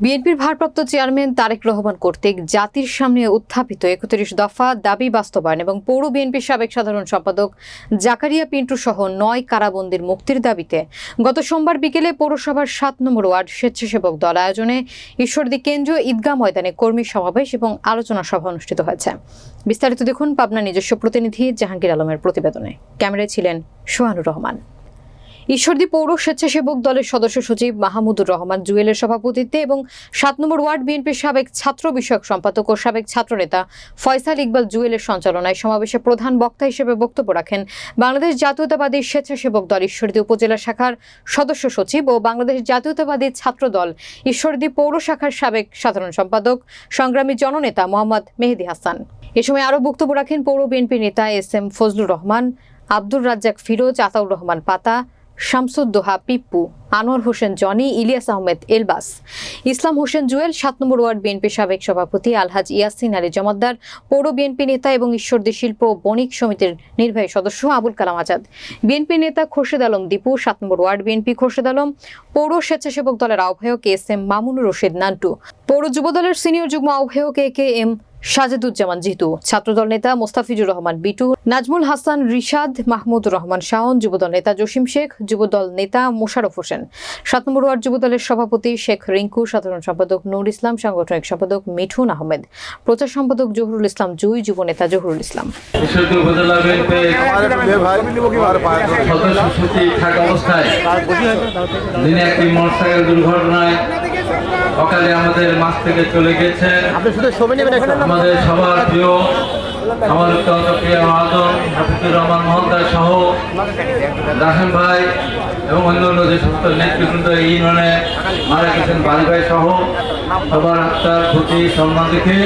বিএনপির ভারপ্রাপ্ত চেয়ারম্যান তারেক রহমান কর্তৃক জাতির সামনে উত্থাপিত একত্রিশ দফা দাবি বাস্তবায়ন এবং পৌর বিএনপির সাবেক সাধারণ সম্পাদক জাকারিয়া পিন্টু সহ নয় কারাবন্দির মুক্তির দাবিতে গত সোমবার বিকেলে পৌরসভার সাত নম্বর ওয়ার্ড স্বেচ্ছাসেবক দল আয়োজনে ঈশ্বরদী কেন্দ্রীয় ঈদগাহ ময়দানে কর্মী সমাবেশ এবং আলোচনা সভা অনুষ্ঠিত হয়েছে। বিস্তারিত দেখুন পাবনা নিজস্ব প্রতিনিধি জাহাঙ্গীর আলমের প্রতিবেদনে। ক্যামেরায় ছিলেন সোহানুর রহমান। ঈশ্বরদী পৌর স্বেচ্ছাসেবক দলের সদস্য সচিব মাহমুদুর রহমান জুয়েলের সভাপতিত্বে এবং সাত নম্বর ওয়ার্ড বিএনপির সাবেক ছাত্র বিষয়ক সম্পাদক ও সাবেক ছাত্রনেতা ফয়সাল ইকবাল জুয়েলের সঞ্চালনায় সমাবেশে প্রধান বক্তা হিসেবে বক্তব্য রাখেন বাংলাদেশ জাতীয়তাবাদী স্বেচ্ছাসেবক দল ঈশ্বরদী উপজেলা শাখার সদস্য সচিব ও বাংলাদেশ জাতীয়তাবাদী ছাত্র দল ঈশ্বরদী পৌর শাখার সাবেক সাধারণ সম্পাদক সংগ্রামী জননেতা মোহাম্মদ মেহেদি হাসান। এ সময় আরও বক্তব্য রাখেন পৌর বিএনপি নেতা এস এম ফজলুর রহমান, আব্দুর রাজ্জাক ফিরোজ, আতাউর রহমান পাতা শামসুদ্দোহা পিপ্পু আনোয়ার হোসেন, জনি, ইলিয়াস আহমেদ, এলবাস। ইসলাম হোসেন জুয়েল, সাত নম্বর ওয়ার্ড বিএনপি সাবেক সভাপতি আলহাজ ইয়াসিন আলী জমাদ্দার, পৌর বিএনপি নেতা এবং ঈশ্বরদী শিল্প বণিক সমিতির নির্বাহী সদস্য আবুল কালাম আজাদ। বিএনপি নেতা খোরশেদ আলম, দীপু, সাত নম্বর ওয়ার্ড বিএনপি খোরশেদ আলম, পৌর স্বেচ্ছাসেবক দলের আহ্বায়ক এস এম মামুনুর রশিদ নান্টু পৌর যুব দলের সিনিয়র যুগ্ম আহ্বায়ক A K M Sajeduzzaman Jitu. Chhatradal নেতা মোস্তাফিজুর রহমান বিটু নাজমুল হাসান রিশাদ মাহমুদ রহমান শাওন যুবদল নেতা জসিম শেখ যুবদল নেতা মোশারফ হোসেন। সাত নম্বর ওয়ার্ড যুবদলের সভাপতি শেখ রিঙ্কু সাধারণ সম্পাদক নুর ইসলাম সাংগঠনিক সম্পাদক মিঠুন আহমেদ। প্রচার সম্পাদক জহুরুল ইসলাম জুই যুব নেতা জহুরুল ইসলাম। থাকা অবস্থায় একটি মোটরসাইকেল দুর্ঘটনায় সকালে আমাদের মাছ থেকে চলে গেছে। আমাদের সবার প্রিয় আমার প্রিয় আদম হাফিজুর রহমান মহন্দার সহ দাসেন ভাই এবং অন্যান্য যে সমস্ত নেতৃবৃন্দ এই ইউনিয়নে মারা গেছেন বালি ভাই সহ সবার আত্মার প্রতি সম্মান দেখে